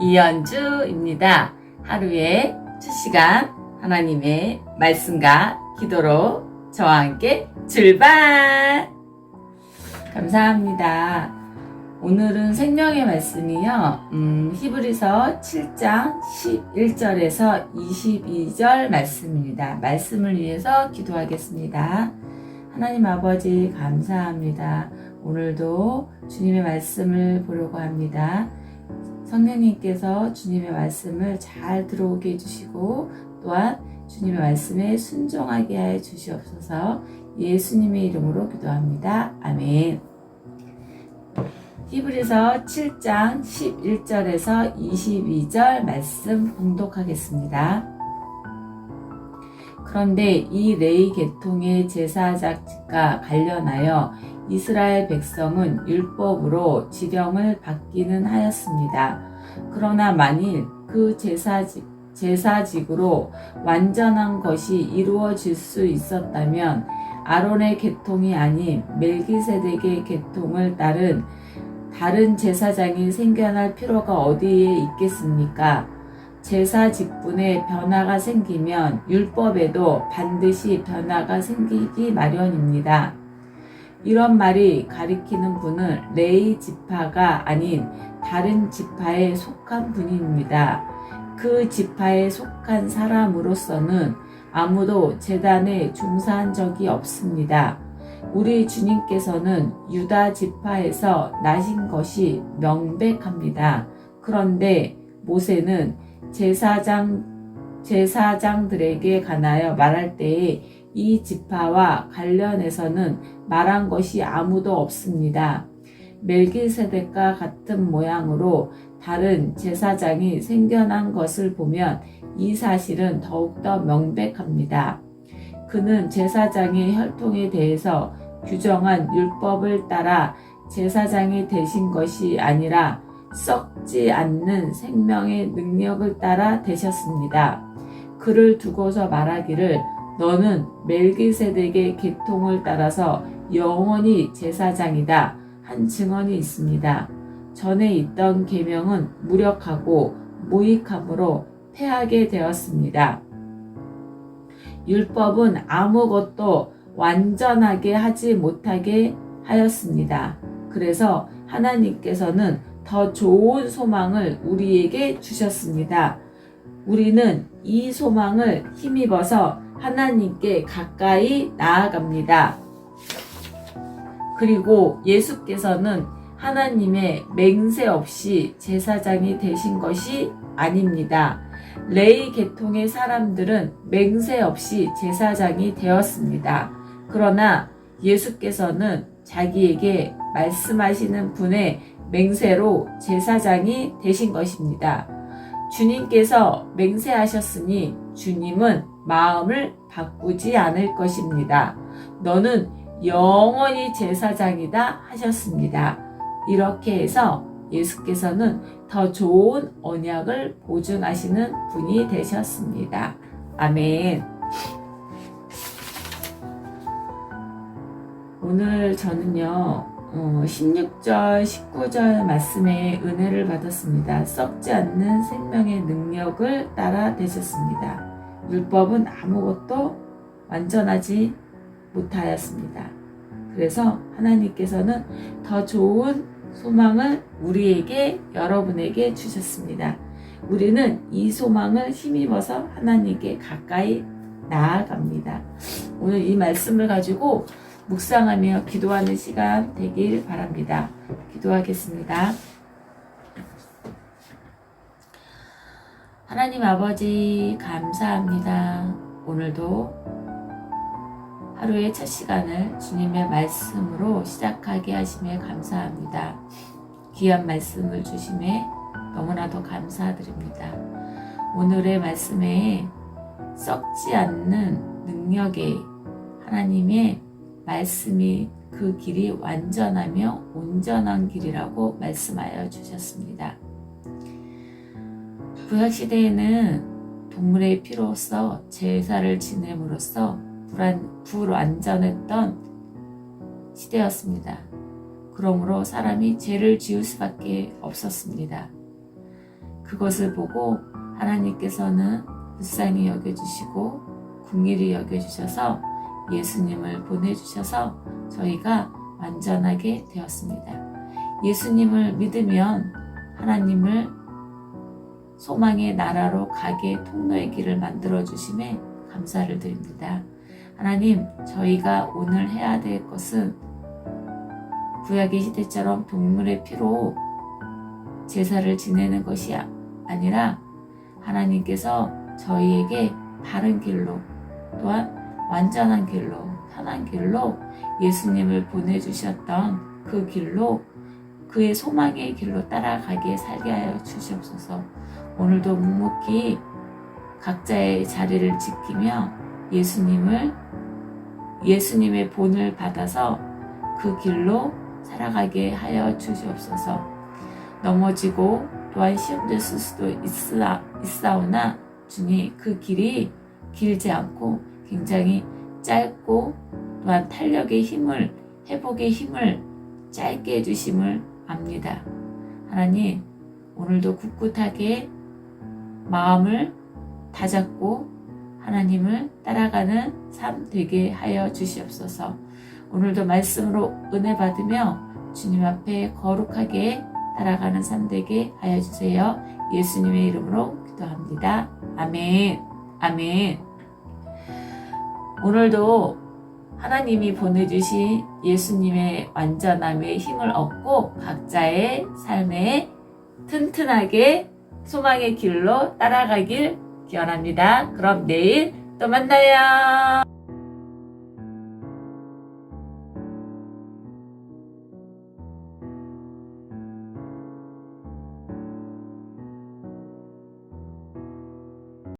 이연주입니다. 하루의 첫 시간 하나님의 말씀과 기도로 저와 함께 출발! 감사합니다. 오늘은 생명의 말씀이요. 음, 히브리서 7장 11절에서 22절 말씀입니다. 말씀을 위해서 기도하겠습니다. 하나님 아버지 감사합니다. 오늘도 주님의 말씀을 보려고 합니다. 성령님께서 주님의 말씀을 잘 들어오게 해주시고 또한 주님의 말씀에 순종하게 해 주시옵소서 예수님의 이름으로 기도합니다. 아멘. 히브리서 7장 11절에서 22절 말씀 봉독하겠습니다. 그런데 이 레이 계통의 제사장과 관련하여 이스라엘 백성은 율법으로 지령을 받기는 하였습니다. 그러나 만일 그 제사직, 제사직으로 완전한 것이 이루어질 수 있었다면 아론의 계통이 아닌 멜기세덱의 계통을 따른 다른 제사장이 생겨날 필요가 어디에 있겠습니까? 제사 직분에 변화가 생기면 율법에도 반드시 변화가 생기기 마련입니다. 이런 말이 가리키는 분은 레이 지파가 아닌 다른 지파에 속한 분입니다. 그 지파에 속한 사람으로서는 아무도 재단에 중사한 적이 없습니다. 우리 주님께서는 유다 지파에서 나신 것이 명백합니다. 그런데 모세는 제사장 제사장들에게 관하여 말할 때에 이 지파와 관련해서는 말한 것이 아무도 없습니다. 멜기세덱과 같은 모양으로 다른 제사장이 생겨난 것을 보면 이 사실은 더욱더 명백합니다. 그는 제사장의 혈통에 대해서 규정한 율법을 따라 제사장이 되신 것이 아니라 썩지 않는 생명의 능력을 따라 되셨습니다. 그를 두고서 말하기를 너는 멜기세덱의 계통을 따라서 영원히 제사장이다 한 증언이 있습니다. 전에 있던 계명은 무력하고 무익함으로 패하게 되었습니다. 율법은 아무것도 완전하게 하지 못하게 하였습니다. 그래서 하나님께서는 더 좋은 소망을 우리에게 주셨습니다. 우리는 이 소망을 힘입어서 하나님께 가까이 나아갑니다. 그리고 예수께서는 하나님의 맹세 없이 제사장이 되신 것이 아닙니다. 레이 계통의 사람들은 맹세 없이 제사장이 되었습니다. 그러나 예수께서는 자기에게 말씀하시는 분의 맹세로 제사장이 되신 것입니다. 주님께서 맹세하셨으니 주님은 마음을 바꾸지 않을 것입니다. 너는 영원히 제사장이다 하셨습니다. 이렇게 해서 예수께서는 더 좋은 언약을 보증하시는 분이 되셨습니다. 아멘. 오늘 저는요, 어, 16절, 19절 말씀에 은혜를 받았습니다. 썩지 않는 생명의 능력을 따라 되셨습니다. 율법은 아무것도 완전하지 못하였습니다. 그래서 하나님께서는 더 좋은 소망을 우리에게, 여러분에게 주셨습니다. 우리는 이 소망을 힘입어서 하나님께 가까이 나아갑니다. 오늘 이 말씀을 가지고 묵상하며 기도하는 시간 되길 바랍니다. 기도하겠습니다. 하나님 아버지, 감사합니다. 오늘도 하루의 첫 시간을 주님의 말씀으로 시작하게 하심에 감사합니다. 귀한 말씀을 주심에 너무나도 감사드립니다. 오늘의 말씀에 썩지 않는 능력의 하나님의 말씀이 그 길이 완전하며 온전한 길이라고 말씀하여 주셨습니다. 구약시대에는 동물의 피로써 제사를 지냄으로써 불안, 불완전했던 시대였습니다. 그러므로 사람이 죄를 지을 수밖에 없었습니다. 그것을 보고 하나님께서는 불쌍히 여겨주시고 궁일이 여겨주셔서 예수님을 보내주셔서 저희가 완전하게 되었습니다. 예수님을 믿으면 하나님을 소망의 나라로 가게 통로의 길을 만들어 주심에 감사를 드립니다. 하나님, 저희가 오늘 해야 될 것은 구약의 시대처럼 동물의 피로 제사를 지내는 것이 아- 아니라 하나님께서 저희에게 바른 길로 또한 완전한 길로 편한 길로 예수님을 보내주셨던 그 길로 그의 소망의 길로 따라가게 살게 하여 주시옵소서. 오늘도 묵묵히 각자의 자리를 지키며 예수님을 예수님의 본을 받아서 그 길로 살아가게 하여 주시옵소서. 넘어지고 또한 시험될 수도 있으나, 있사오나 주님 그 길이 길지 않고 굉장히 짧고 또한 탄력의 힘을 회복의 힘을 짧게 해주심을 압니다. 하나님 오늘도 굳굳하게 마음을 다잡고 하나님을 따라가는 삶 되게 하여 주시옵소서. 오늘도 말씀으로 은혜 받으며 주님 앞에 거룩하게 따라가는 삶 되게 하여 주세요. 예수님의 이름으로 기도합니다. 아멘. 아멘. 오늘도 하나님이 보내주신 예수님의 완전함의 힘을 얻고 각자의 삶에 튼튼하게 소망의 길로 따라가길 기원합니다. 그럼 내일 또 만나요.